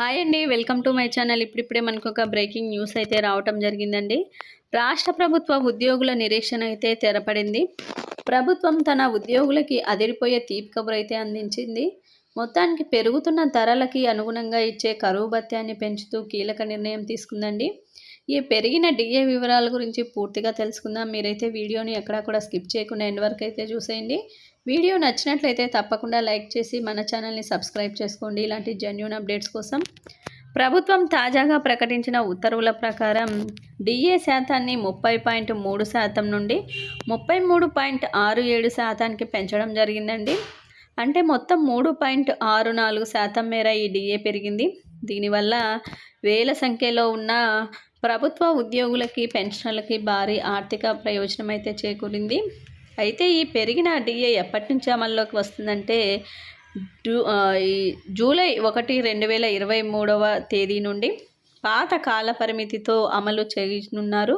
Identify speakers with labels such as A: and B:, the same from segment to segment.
A: Hi అండి welcome to my channel. ఇప్పుడిప్పుడే మనకు ఒక బ్రేకింగ్ న్యూస్ అయితే రావటం జరిగిందండి. రాష్ట్ర ప్రభుత్వ ఉద్యోగుల నిరీక్షణ అయితే తెరపడింది. ప్రభుత్వం తన ఉద్యోగులకి అదిరిపోయే తీపి కబురు అయితే అందించింది. మొత్తానికి పెరుగుతున్న ధరలకి అనుగుణంగా ఇచ్చే కరువు భత్యాన్ని పెంచుతూ కీలక నిర్ణయం తీసుకుందండి. ఈ పెరిగిన డిఏ వివరాల గురించి పూర్తిగా తెలుసుకుందాం. మీరైతే వీడియోని ఎక్కడా కూడా స్కిప్ చేయకుండా ఎండ్ వరకు అయితే చూసేయండి. వీడియో నచ్చినట్లయితే తప్పకుండా లైక్ చేసి మన ఛానల్ని సబ్స్క్రైబ్ చేసుకోండి. ఇలాంటి జెన్యున్ అప్డేట్స్ కోసం ప్రభుత్వం తాజాగా ప్రకటించిన ఉత్తర్వుల ప్రకారం డిఏ శాతాన్ని ముప్పై పాయింట్ మూడు శాతం నుండి ముప్పై మూడు పాయింట్ ఆరు ఏడు శాతానికి పెంచడం జరిగిందండి. అంటే మొత్తం మూడు పాయింట్ ఆరు నాలుగు శాతం మేర ఈ డిఏ పెరిగింది. దీనివల్ల వేల సంఖ్యలో ఉన్న ప్రభుత్వ ఉద్యోగులకి పెన్షన్లకి భారీ ఆర్థిక ప్రయోజనం అయితే చేకూరింది. అయితే ఈ పెరిగిన డిఏ ఎప్పటి నుంచి అమల్లోకి వస్తుందంటే జూ జూలై ఒకటి రెండు వేల ఇరవై మూడవ తేదీ నుండి పాత కాల పరిమితితో అమలు చేయనున్నారు.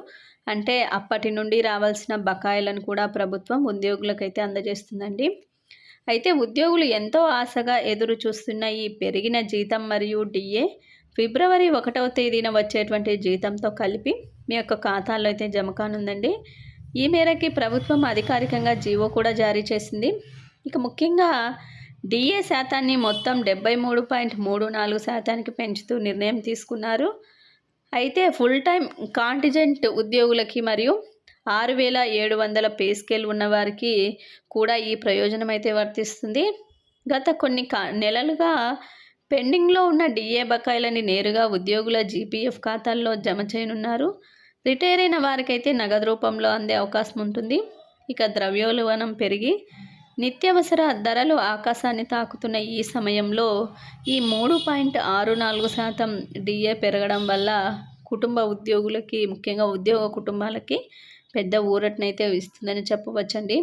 A: అంటే అప్పటి నుండి రావాల్సిన బకాయిలను కూడా ప్రభుత్వం ఉద్యోగులకైతే అందజేస్తుందండి. అయితే ఉద్యోగులు ఎంతో ఆశగా ఎదురు చూస్తున్న ఈ పెరిగిన జీతం మరియు డిఏ ఫిబ్రవరి ఒకటవ తేదీన వచ్చేటువంటి జీతంతో కలిపి మీ యొక్క ఖాతాల్లో అయితే జమ కానుందండి. ఈ మేరకి ప్రభుత్వం అధికారికంగా జీవో కూడా జారీ చేసింది. ఇక ముఖ్యంగా డిఏ శాతాన్ని మొత్తం డెబ్బై మూడు పాయింట్ మూడు నాలుగు శాతానికి పెంచుతూ నిర్ణయం తీసుకున్నారు. అయితే ఫుల్ టైం కాంటిజెంట్ ఉద్యోగులకి మరియు ఆరు వేల ఏడు వందల పే స్కేల్ ఉన్నవారికి కూడా ఈ ప్రయోజనం అయితే వర్తిస్తుంది. గత కొన్ని కా నెలలుగా పెండింగ్లో ఉన్న డిఏ బకాయిలని నేరుగా ఉద్యోగుల జీపీఎఫ్ ఖాతాల్లో జమ చేయనున్నారు. రిటైర్ అయిన వారికైతే నగదు రూపంలో అందే అవకాశం ఉంటుంది. ఇక ద్రవ్యోల్బణం పెరిగి నిత్యావసర ధరలు ఆకాశాన్ని తాకుతున్న ఈ సమయంలో ఈ మూడు పాయింట్ ఆరు నాలుగు శాతం డిఏ పెరగడం వల్ల కుటుంబ ఉద్యోగులకి ముఖ్యంగా ఉద్యోగ కుటుంబాలకి పెద్ద ఊరటనైతే ఇస్తుందని చెప్పవచ్చండి.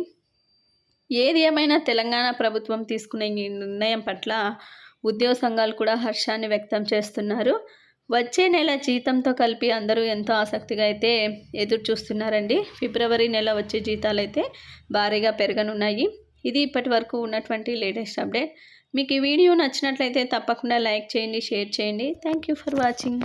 A: ఏది ఏమైనా తెలంగాణ ప్రభుత్వం తీసుకునే ఈ నిర్ణయం పట్ల ఉద్యోగ సంఘాలు కూడా హర్షాన్ని వ్యక్తం చేస్తున్నారు. వచ్చే నెల జీతంతో కలిపి అందరూ ఎంతో ఆసక్తిగా అయితే ఎదురు చూస్తున్నారండి. ఫిబ్రవరి నెల వచ్చే జీతాలు అయితే భారీగా పెరగనున్నాయి. ఇది ఇప్పటి వరకు ఉన్నటువంటి లేటెస్ట్ అప్డేట్. మీకు ఈ వీడియో నచ్చినట్లయితే తప్పకుండా లైక్ చేయండి షేర్ చేయండి. Thank you for watching.